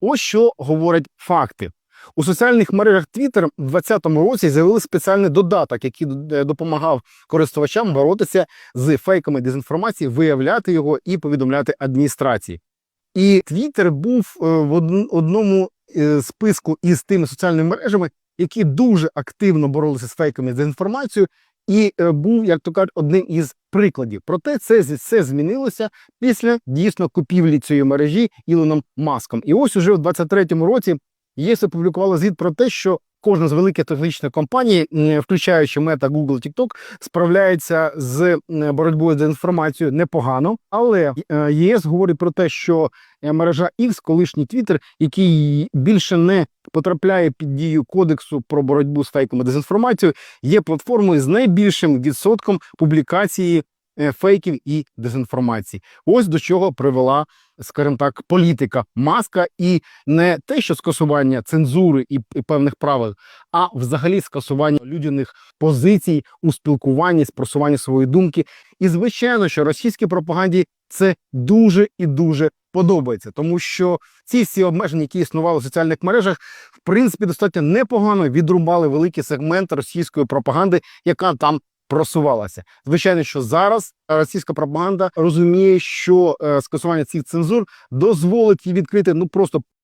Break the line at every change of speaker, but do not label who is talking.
Ось що говорять факти. У соціальних мережах Twitter в 2020 році з'явили спеціальний додаток, який е, допомагав користувачам боротися з фейками дезінформації, виявляти його і повідомляти адміністрації. І Twitter був е, в одному е, списку із тими соціальними мережами, які дуже активно боролися з фейками дезінформацією, і був, як то кажуть, одним із прикладів. Проте це все змінилося після дійсно купівлі цієї мережі Ілоном Маском. І ось уже в 2023 році ЄС опублікувала звіт про те, що кожна з великих технологічних компаній, включаючи Meta, Google, TikTok, справляється з боротьбою з дезінформацією непогано. Але е, ЄС говорить про те, що е, мережа X, колишній Twitter, який більше не потрапляє під дію кодексу про боротьбу з фейком і дезінформацією, є платформою з найбільшим відсотком публікації фейків і дезінформації. Ось до чого привела, скажімо так, політика маска і не те, що скасування цензури і, і певних правил, а взагалі скасування людяних позицій у спілкуванні, спросуванні своєї думки. І звичайно, що російській пропаганді це дуже і дуже подобається, тому що ці всі обмеження, які існували в соціальних мережах, в принципі, достатньо непогано відрубали великий сегмент російської пропаганди, яка там просувалася. Звичайно, що зараз російська пропаганда розуміє, що е, скасування цих цензур дозволить їй відкрити ну просто